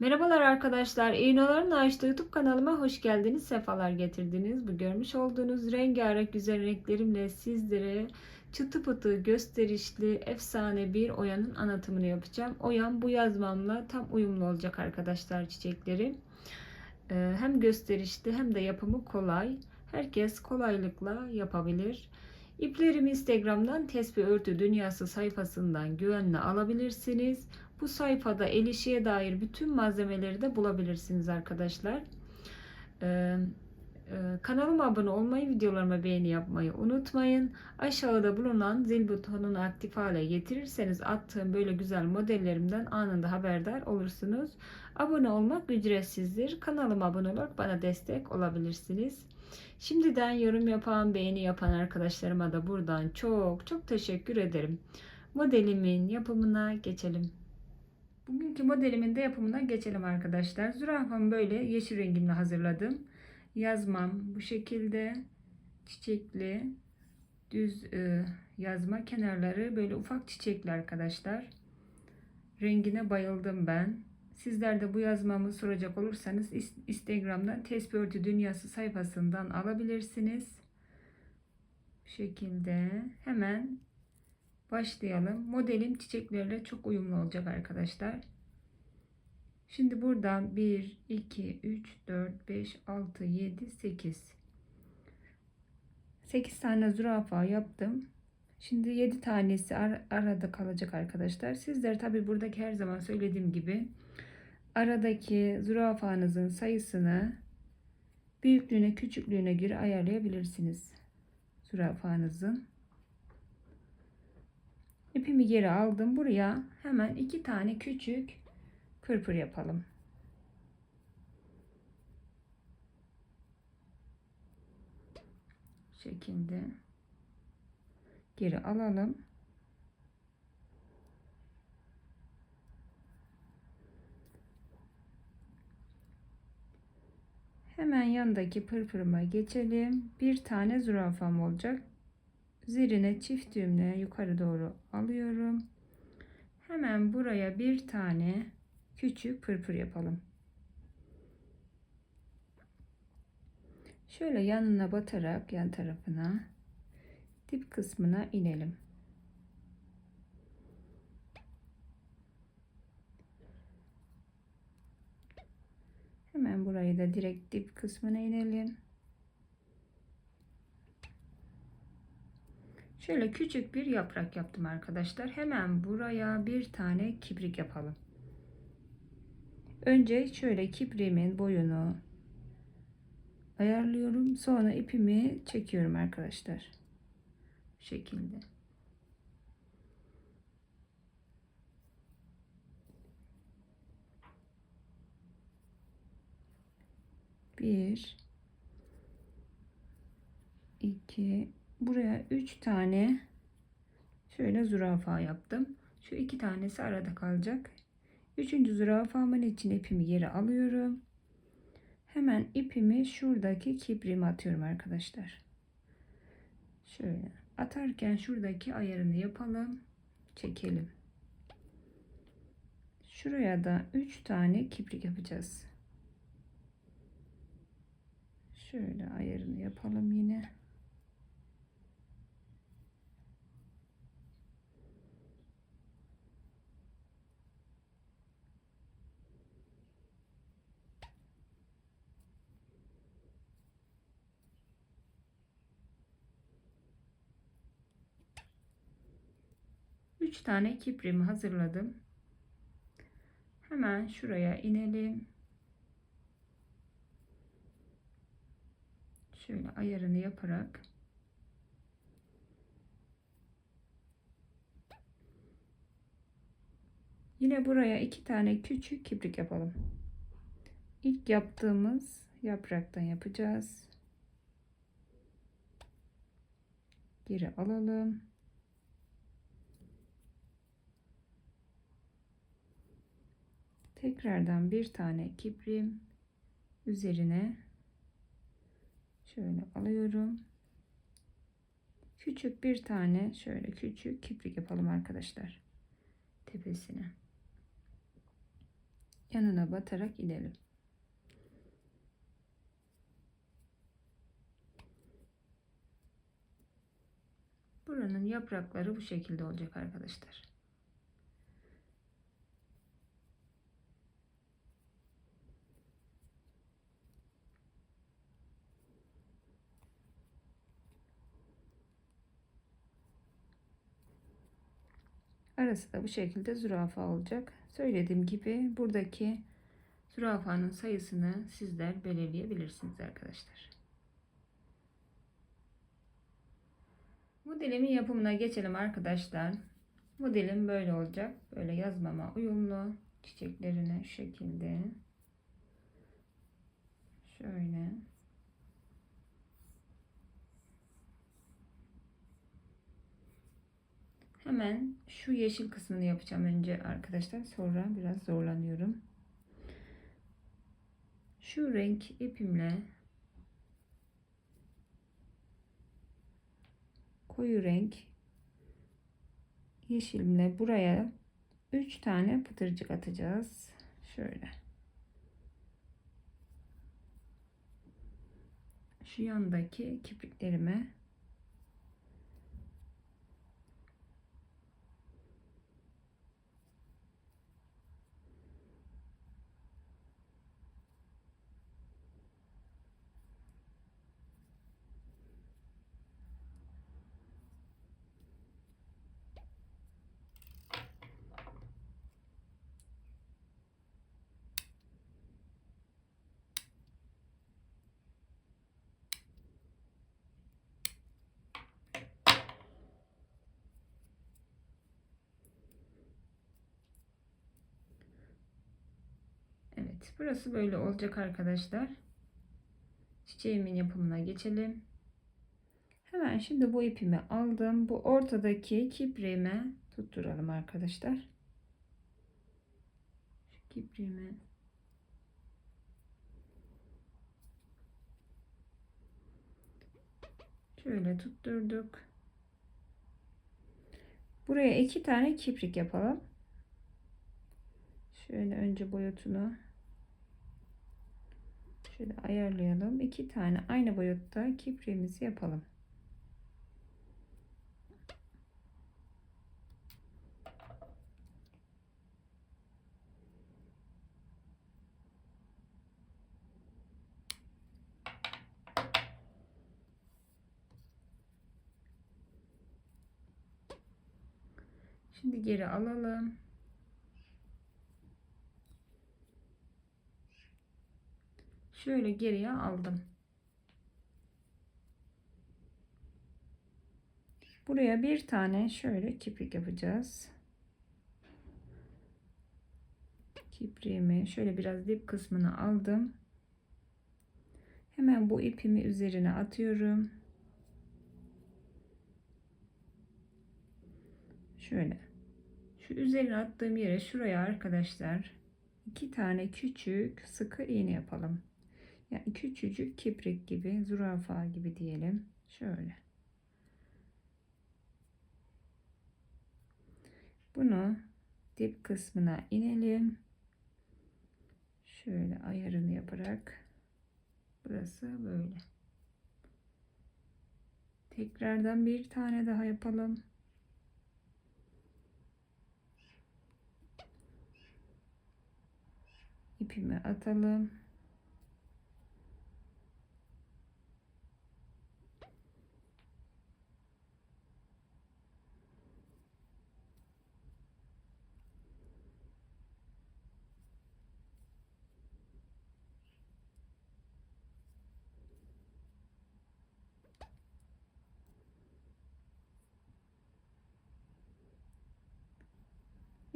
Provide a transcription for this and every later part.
Merhabalar arkadaşlar. İğnelerin Açtığı YouTube kanalıma hoş geldiniz. Sefalar getirdiniz. Bu görmüş olduğunuz rengarenk güzel renklerimle sizlere çıtı pıtı gösterişli efsane bir oyanın anlatımını yapacağım. Oyan bu yazmamla tam uyumlu olacak arkadaşlar çiçekleri. Ee, Hem gösterişli hem de yapımı kolay. Herkes kolaylıkla yapabilir. İplerimi Instagram'dan Tesbih Örtü Dünyası sayfasından güvenle alabilirsiniz. Bu sayfada el işiye dair bütün malzemeleri de bulabilirsiniz arkadaşlar. Ee, e, kanalıma abone olmayı, videolarıma beğeni yapmayı unutmayın. Aşağıda bulunan zil butonunu aktif hale getirirseniz attığım böyle güzel modellerimden anında haberdar olursunuz. Abone olmak ücretsizdir. Kanalıma abone olarak bana destek olabilirsiniz. Şimdiden yorum yapan, beğeni yapan arkadaşlarıma da buradan çok çok teşekkür ederim. Modelimin yapımına geçelim. Bugünkü modelimin de yapımına geçelim arkadaşlar. Zürafamı böyle yeşil rengimle hazırladım. Yazmam bu şekilde çiçekli düz e, yazma kenarları böyle ufak çiçekli arkadaşlar. Rengine bayıldım ben. Sizler de bu yazmamı soracak olursanız Instagram'dan Tesbih Örtü Dünyası sayfasından alabilirsiniz. Bu şekilde hemen başlayalım. Modelim çiçeklerle çok uyumlu olacak arkadaşlar. Şimdi buradan 1, 2, 3, 4, 5, 6, 7, 8. 8 tane zürafa yaptım. Şimdi 7 tanesi ar arada kalacak arkadaşlar. Sizler tabi buradaki her zaman söylediğim gibi aradaki zürafanızın sayısını büyüklüğüne küçüklüğüne göre ayarlayabilirsiniz. Zürafanızın. İpimi geri aldım. Buraya hemen iki tane küçük pırpır yapalım. şekilde geri alalım. Hemen yandaki pırpırıma geçelim. Bir tane zürafam olacak. Zirine çift düğümle yukarı doğru alıyorum. Hemen buraya bir tane küçük pırpır yapalım. Şöyle yanına batarak yan tarafına dip kısmına inelim. Da direkt dip kısmına inelim. Şöyle küçük bir yaprak yaptım arkadaşlar. Hemen buraya bir tane kibrik yapalım. Önce şöyle kipriğimin boyunu ayarlıyorum. Sonra ipimi çekiyorum arkadaşlar. Bu şekilde. Bir, iki, buraya üç tane şöyle zürafa yaptım. Şu iki tanesi arada kalacak. Üçüncü zürafamın için ipimi geri alıyorum. Hemen ipimi şuradaki kipriğime atıyorum arkadaşlar. Şöyle atarken şuradaki ayarını yapalım. Çekelim. Şuraya da 3 tane kiprik yapacağız. Şöyle ayarını yapalım yine. Üç tane kiprimi hazırladım. Hemen şuraya inelim. Şöyle ayarını yaparak Yine buraya iki tane küçük kibrik yapalım. İlk yaptığımız yapraktan yapacağız. Geri alalım. Tekrardan bir tane kibrim üzerine şöyle alıyorum. Küçük bir tane şöyle küçük kiprik yapalım arkadaşlar. Tepesine. yanına batarak inelim. Buranın yaprakları bu şekilde olacak arkadaşlar. Arası da bu şekilde zürafa olacak. Söylediğim gibi buradaki zürafanın sayısını sizler belirleyebilirsiniz arkadaşlar. Modelimin yapımına geçelim arkadaşlar. Modelim böyle olacak. Böyle yazmama uyumlu. Çiçeklerini şu şekilde. Şöyle. Hemen şu yeşil kısmını yapacağım önce arkadaşlar. Sonra biraz zorlanıyorum. Şu renk ipimle koyu renk yeşilimle buraya 3 tane pıtırcık atacağız. Şöyle. Şu yandaki kipriklerime Evet burası böyle olacak arkadaşlar. Çiçeğimin yapımına geçelim. Hemen şimdi bu ipimi aldım. Bu ortadaki kipriğime tutturalım arkadaşlar. Şu kipriğimi şöyle tutturduk. Buraya iki tane kiprik yapalım. Şöyle önce boyutunu Şöyle ayarlayalım. İki tane aynı boyutta kipriğimizi yapalım. Şimdi geri alalım. Şöyle geriye aldım. Buraya bir tane şöyle kiprik yapacağız. Kipriğimi şöyle biraz dip kısmını aldım. Hemen bu ipimi üzerine atıyorum. Şöyle. Şu üzerine attığım yere şuraya arkadaşlar iki tane küçük sıkı iğne yapalım. Yani küçücük kiprik gibi, zürafa gibi diyelim. Şöyle. Bunu dip kısmına inelim. Şöyle ayarını yaparak burası böyle. Tekrardan bir tane daha yapalım. İpimi atalım.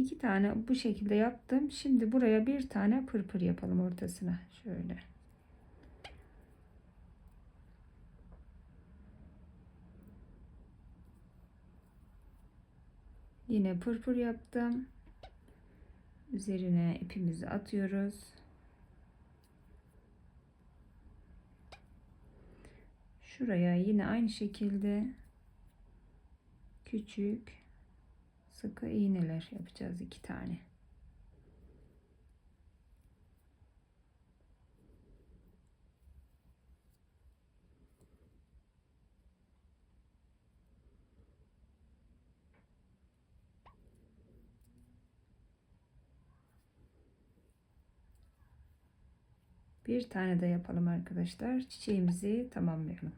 İki tane bu şekilde yaptım. Şimdi buraya bir tane pırpır yapalım ortasına. Şöyle. Yine pırpır yaptım. Üzerine ipimizi atıyoruz. Şuraya yine aynı şekilde küçük sıkı iğneler yapacağız iki tane. Bir tane de yapalım arkadaşlar. Çiçeğimizi tamamlayalım.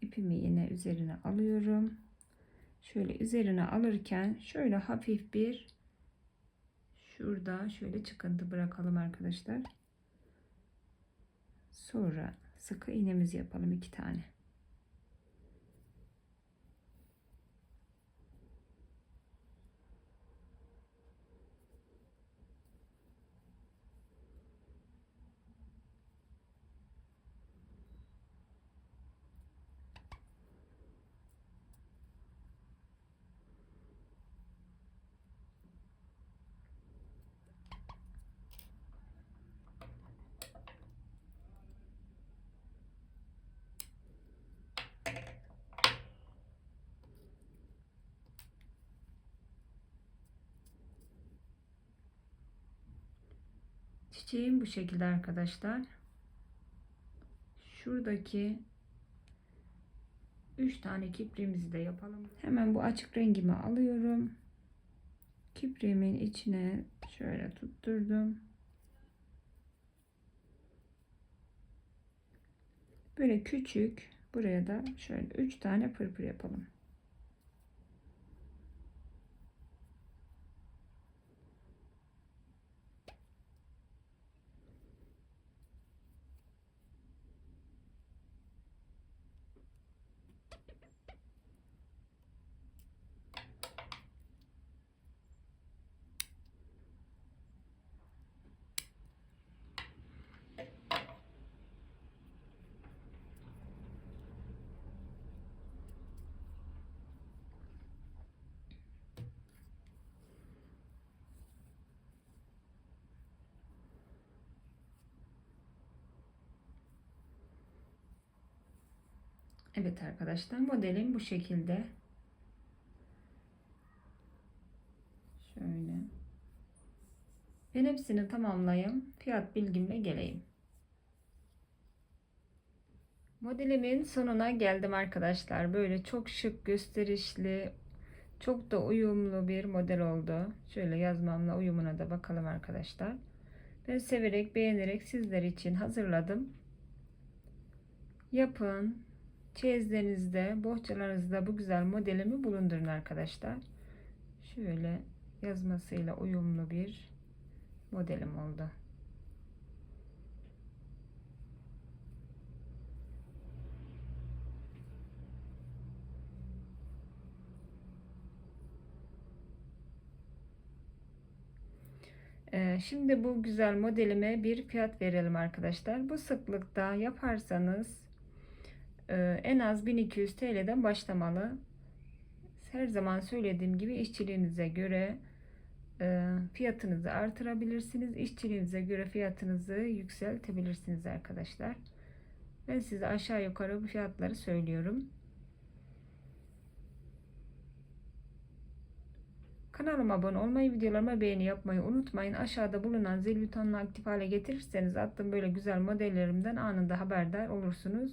İpimi yine üzerine alıyorum. Şöyle üzerine alırken şöyle hafif bir şurada şöyle çıkıntı bırakalım arkadaşlar. Sonra sıkı iğnemizi yapalım iki tane. Çiçeğim bu şekilde arkadaşlar. Şuradaki 3 tane kipriğimizi de yapalım. Hemen bu açık rengimi alıyorum. Kipriğimin içine şöyle tutturdum. Böyle küçük buraya da şöyle 3 tane pırpır yapalım. Evet arkadaşlar modelim bu şekilde. Şöyle. Ben hepsini tamamlayayım. Fiyat bilgimle geleyim. Modelimin sonuna geldim arkadaşlar. Böyle çok şık, gösterişli, çok da uyumlu bir model oldu. Şöyle yazmamla uyumuna da bakalım arkadaşlar. Ben severek, beğenerek sizler için hazırladım. Yapın. Çeyizlerinizde, bohçalarınızda bu güzel modelimi bulundurun arkadaşlar. Şöyle yazmasıyla uyumlu bir modelim oldu. Ee, şimdi bu güzel modelime bir fiyat verelim arkadaşlar. Bu sıklıkta yaparsanız en az 1200 TL'den başlamalı. Her zaman söylediğim gibi işçiliğinize göre e, fiyatınızı artırabilirsiniz. İşçiliğinize göre fiyatınızı yükseltebilirsiniz arkadaşlar. Ben size aşağı yukarı bu fiyatları söylüyorum. Kanalıma abone olmayı, videolarıma beğeni yapmayı unutmayın. Aşağıda bulunan zil butonunu aktif hale getirirseniz attığım böyle güzel modellerimden anında haberdar olursunuz.